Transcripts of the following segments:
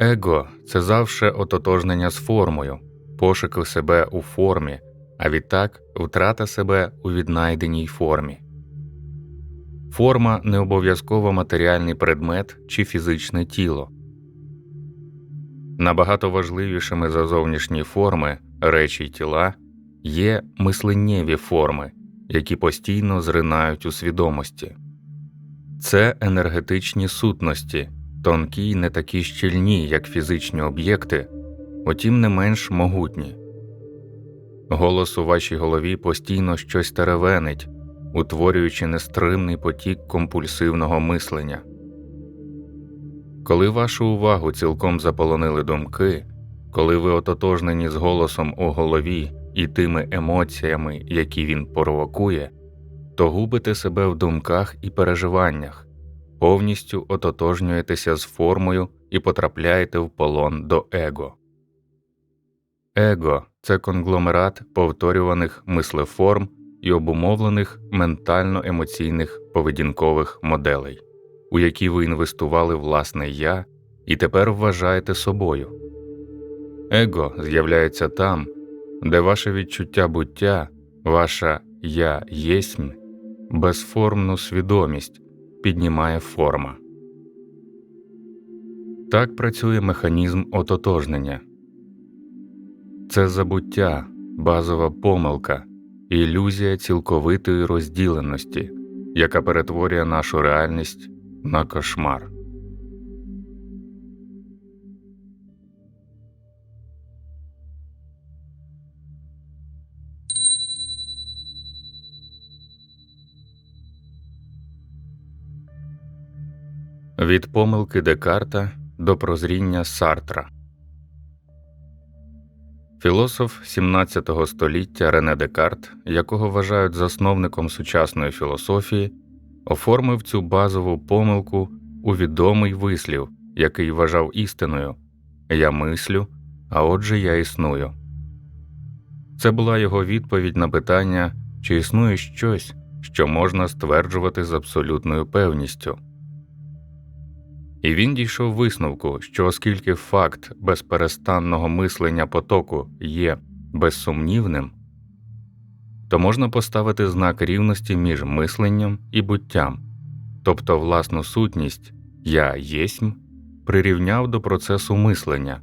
Его це завше ототожнення з формою, пошуки себе у формі, а відтак втрата себе у віднайденій формі. Форма не обов'язково матеріальний предмет чи фізичне тіло. Набагато важливішими за зовнішні форми речі й тіла є мисленнєві форми, які постійно зринають у свідомості. Це енергетичні сутності, тонкі й не такі щільні, як фізичні об'єкти, утім не менш могутні. Голос у вашій голові постійно щось теревенить, утворюючи нестримний потік компульсивного мислення. Коли вашу увагу цілком заполонили думки, коли ви ототожнені з голосом у голові і тими емоціями, які він провокує, то губите себе в думках і переживаннях, повністю ототожнюєтеся з формою і потрапляєте в полон до его. Его це конгломерат повторюваних мислеформ і обумовлених ментально емоційних поведінкових моделей, у які ви інвестували власне я і тепер вважаєте собою. Его з'являється там, де ваше відчуття буття, ваша я єсмь, безформну свідомість піднімає форма. Так працює механізм ототожнення. Це забуття, базова помилка, ілюзія цілковитої розділеності, яка перетворює нашу реальність на кошмар. Від помилки Декарта до прозріння Сартра. Філософ 17 століття Рене Декарт, якого вважають засновником сучасної філософії, оформив цю базову помилку у відомий вислів, який вважав істиною Я мислю, а отже, я існую. Це була його відповідь на питання, чи існує щось, що можна стверджувати з абсолютною певністю. І він дійшов висновку, що оскільки факт безперестанного мислення потоку є безсумнівним, то можна поставити знак рівності між мисленням і буттям, тобто власну сутність я єсмь прирівняв до процесу мислення,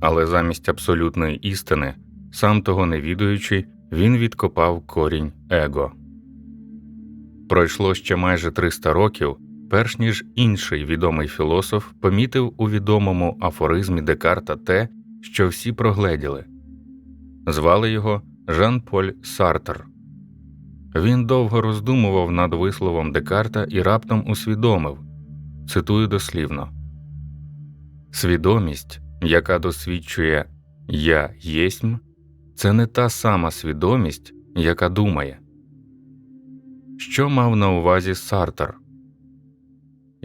але замість абсолютної істини, сам того не відаючи, він відкопав корінь его. Пройшло ще майже 300 років перш ніж інший відомий філософ помітив у відомому афоризмі Декарта те, що всі прогледіли. Звали його Жан Поль Сартер. Він довго роздумував над висловом Декарта і раптом усвідомив цитую дослівно Свідомість, яка досвідчує Я єсмь, це не та сама свідомість, яка думає. Що мав на увазі Сартер?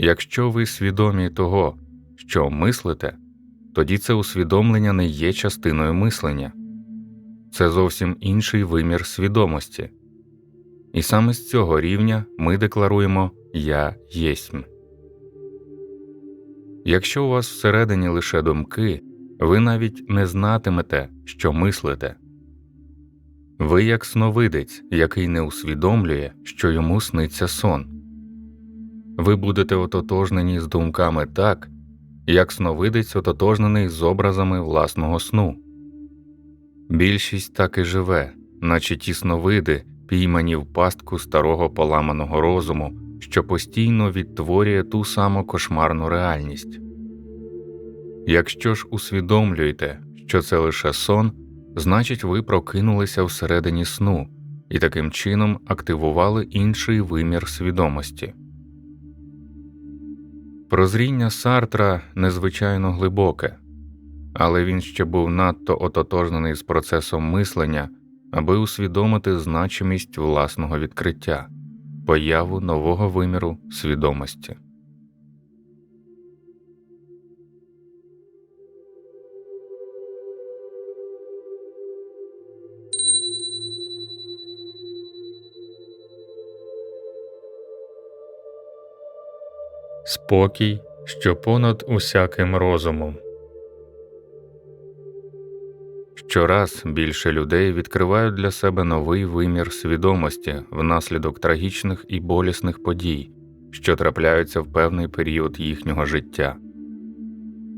Якщо ви свідомі того, що мислите, тоді це усвідомлення не є частиною мислення, це зовсім інший вимір свідомості. І саме з цього рівня ми декларуємо Я єсмь. Якщо у вас всередині лише думки, ви навіть не знатимете, що мислите. Ви як сновидець, який не усвідомлює, що йому сниться сон ви будете ототожнені з думками так, як сновидець ототожнений з образами власного сну. Більшість так і живе, наче ті сновиди, піймані в пастку старого поламаного розуму, що постійно відтворює ту саму кошмарну реальність. Якщо ж усвідомлюєте, що це лише сон, значить ви прокинулися всередині сну і таким чином активували інший вимір свідомості. Прозріння Сартра незвичайно глибоке, але він ще був надто ототожнений з процесом мислення, аби усвідомити значимість власного відкриття, появу нового виміру свідомості. Спокій що понад усяким розумом. Щораз більше людей відкривають для себе новий вимір свідомості внаслідок трагічних і болісних подій, що трапляються в певний період їхнього життя.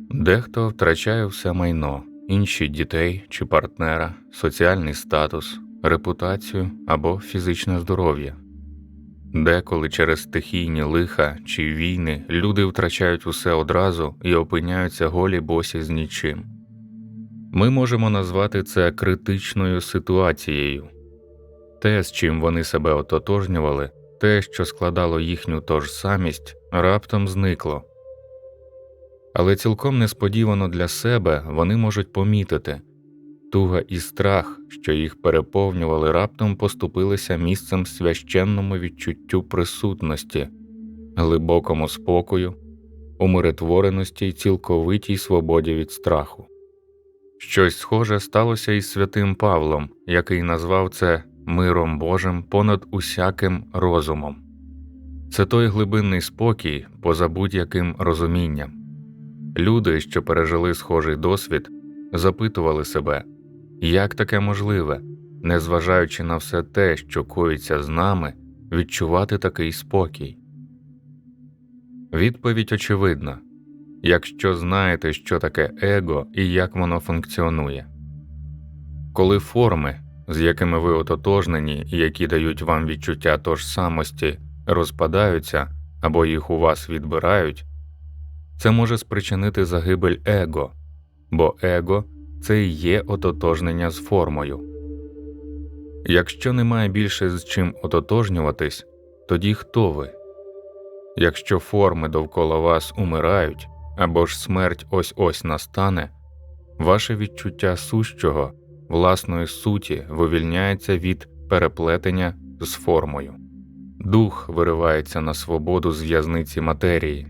Дехто втрачає все майно, інші дітей чи партнера, соціальний статус, репутацію або фізичне здоров'я. Деколи через стихійні лиха чи війни люди втрачають усе одразу і опиняються голі босі з нічим. Ми можемо назвати це критичною ситуацією те, з чим вони себе ототожнювали, те, що складало їхню тож самість, раптом зникло. Але цілком несподівано для себе вони можуть помітити туга і страх, що їх переповнювали, раптом поступилися місцем священному відчуттю присутності, глибокому спокою, умиротвореності й цілковитій свободі від страху. Щось схоже сталося із святим Павлом, який назвав це миром Божим понад усяким розумом. Це той глибинний спокій поза будь-яким розумінням. Люди, що пережили схожий досвід, запитували себе, як таке можливе, незважаючи на все те, що коїться з нами, відчувати такий спокій. Відповідь очевидна якщо знаєте, що таке его і як воно функціонує. Коли форми, з якими ви ототожнені і які дають вам відчуття тож самості, розпадаються або їх у вас відбирають, це може спричинити загибель его, бо его це і є ототожнення з формою. Якщо немає більше з чим ототожнюватись, тоді хто ви? Якщо форми довкола вас умирають, або ж смерть ось ось настане, ваше відчуття сущого, власної суті вивільняється від переплетення з формою, дух виривається на свободу з в'язниці матерії,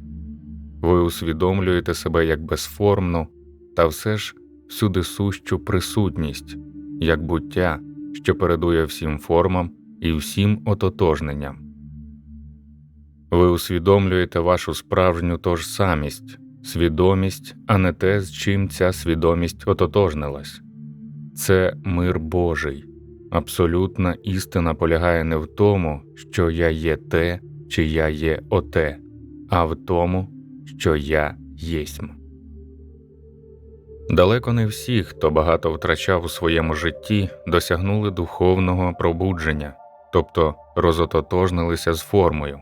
ви усвідомлюєте себе як безформну та все ж всюди сущу присутність, як буття, що передує всім формам і всім ототожненням. Ви усвідомлюєте вашу справжню тож самість, свідомість, а не те, з чим ця свідомість ототожнилась. Це мир Божий. Абсолютна істина полягає не в тому, що я є те, чи я є оте, а в тому, що я єсмь. Далеко не всі, хто багато втрачав у своєму житті, досягнули духовного пробудження, тобто розототожнилися з формою.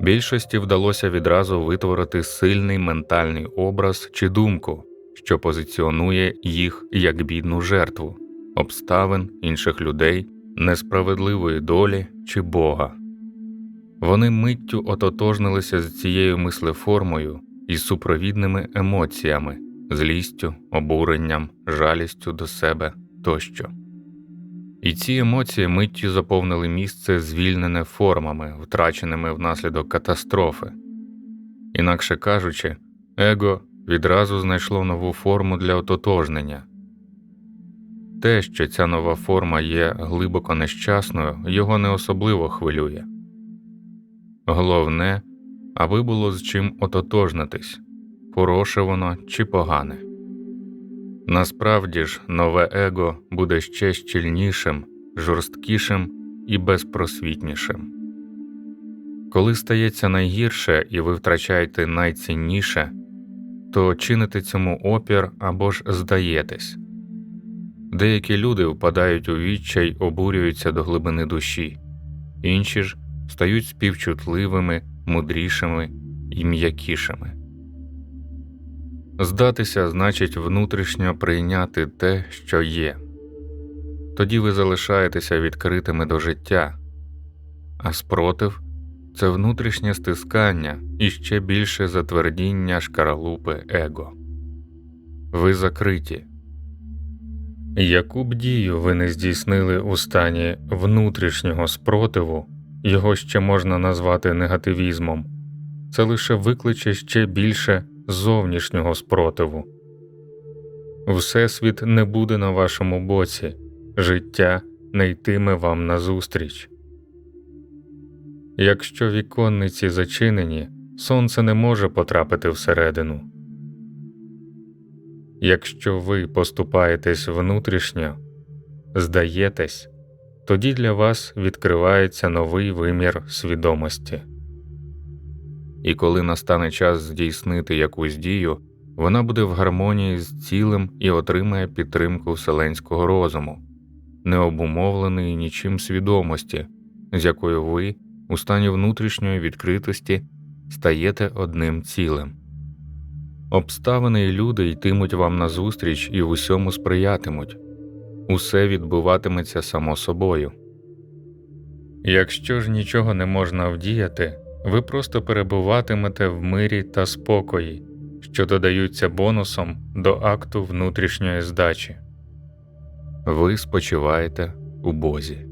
Більшості вдалося відразу витворити сильний ментальний образ чи думку, що позиціонує їх як бідну жертву, обставин інших людей, несправедливої долі чи Бога. Вони миттю ототожнилися з цією мислеформою і супровідними емоціями, злістю, обуренням, жалістю до себе тощо. І ці емоції миттю заповнили місце звільнене формами, втраченими внаслідок катастрофи. Інакше кажучи, его відразу знайшло нову форму для ототожнення. Те, що ця нова форма є глибоко нещасною, його не особливо хвилює. Головне, аби було з чим ототожнитись, хороше воно чи погане. Насправді ж, нове его буде ще щільнішим, жорсткішим і безпросвітнішим. Коли стається найгірше і ви втрачаєте найцінніше, то чините цьому опір або ж здаєтесь. Деякі люди впадають у відчай, обурюються до глибини душі, інші ж стають співчутливими, мудрішими і м'якішими. Здатися значить внутрішньо прийняти те, що є, тоді ви залишаєтеся відкритими до життя, а спротив це внутрішнє стискання і ще більше затвердіння шкаралупи его. Ви закриті. Яку б дію ви не здійснили у стані внутрішнього спротиву, його ще можна назвати негативізмом, це лише викличе ще більше зовнішнього спротиву. Всесвіт не буде на вашому боці, життя не йтиме вам назустріч. Якщо віконниці зачинені, сонце не може потрапити всередину. Якщо ви поступаєтесь внутрішньо, здаєтесь, тоді для вас відкривається новий вимір свідомості. І коли настане час здійснити якусь дію, вона буде в гармонії з цілим і отримає підтримку вселенського розуму, не обумовленої нічим свідомості, з якою ви у стані внутрішньої відкритості стаєте одним цілим. Обставини і люди йтимуть вам назустріч і в усьому сприятимуть, усе відбуватиметься само собою. Якщо ж нічого не можна вдіяти, ви просто перебуватимете в мирі та спокої, що додаються бонусом до акту внутрішньої здачі. Ви спочиваєте у Бозі.